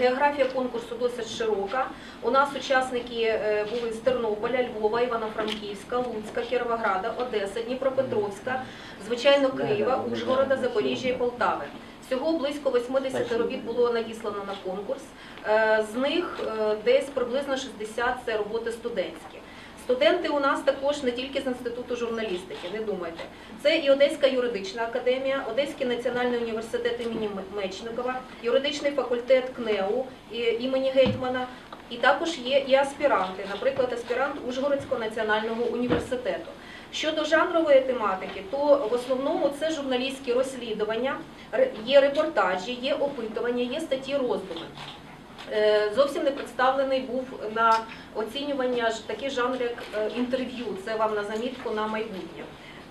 Географія конкурсу досить широка. У нас учасники е, були з Тернополя, Львова, Івано-Франківська, Луцька, Кіровограда, Одеса, Дніпропетровська, звичайно, Києва, Ужгорода, Запоріжжя і Полтави. Всього близько 80 робіт було надіслано на конкурс. Е, З них е, десь приблизно 60 – це роботи студентські. Студенти у нас також не тільки з інституту журналістики, не думайте. Це і Одеська юридична академія, Одеський національний університет імені Мечникова, юридичний факультет КНЕУ імені Гетьмана. І також є і аспіранти, наприклад, аспірант Ужгородського національного університету. Щодо жанрової тематики, то в основному це журналістські розслідування, є репортажі, є опитування, є статті роздуми. Е, Зовсім не представлений був на оцінювання такий жанр, як е, інтерв'ю. Це вам на замітку на майбутнє.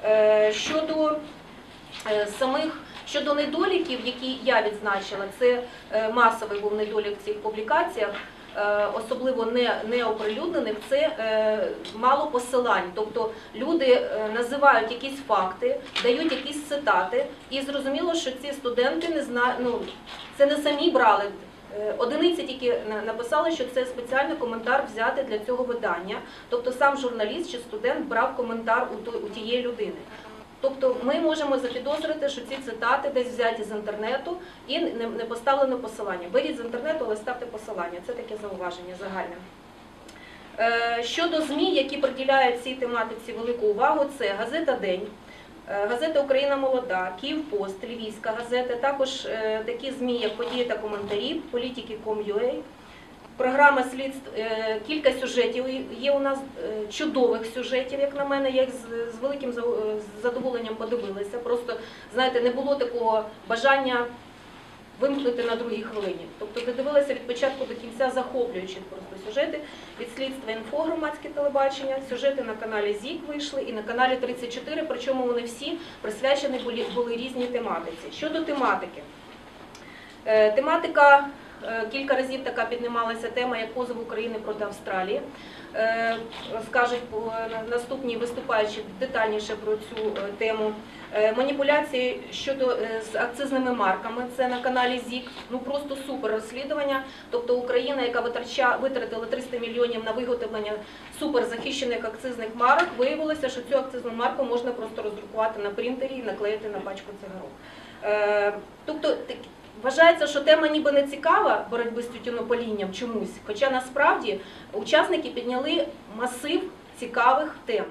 Е, Щодо самих щодо недоліків, які я відзначила, це масовий був недолік в цих публікаціях. Особливо не, не оприлюднених, це мало посилань. Тобто люди називають якісь факти, дають якісь цитати, і зрозуміло, що ці студенти не зна... ну, це не самі брали. Е, Одиниці тільки написали, що це спеціальний коментар взяти для цього видання. Тобто сам журналіст чи студент брав коментар у, тієї людини. Тобто ми можемо запідозрити, що ці цитати десь взяті з інтернету і не, поставлено посилання. Беріть з інтернету, але ставте посилання. Це таке зауваження загальне. Е, Щодо ЗМІ, які приділяють цій тематиці велику увагу, це газета День, газета Україна Молода, Київпост, Львівська газета, також е, такі ЗМІ, як події та коментарі, політики.com.ua, програма слідств, е, кілька сюжетів є у нас е, чудових сюжетів, як на мене, я їх з, великим е, задоволенням подивилася. Просто знаєте, не було такого бажання вимкнути на другій хвилині. Тобто додивилася від початку до кінця захоплюючі просто сюжети від слідства інфо громадське телебачення. Сюжети на каналі ЗІК вийшли і на каналі 34, причому вони всі присвячені були, були різній тематиці. Щодо тематики. Е, Тематика кілька разів така піднімалася тема, як позов України проти Австралії. Е, Скажуть е, наступні виступаючі детальніше про цю е, тему. Е, Маніпуляції щодо е, з акцизними марками. Це на каналі ЗІК. Ну просто супер розслідування. Тобто Україна, яка витратила 300 мільйонів на виготовлення суперзахищених акцизних марок, виявилося, що цю акцизну марку можна просто роздрукувати на принтері і наклеїти на пачку цигарок. Е, так- Вважається, що тема ніби не цікава боротьби з тютюнополінням чомусь, хоча насправді учасники підняли масив цікавих тем.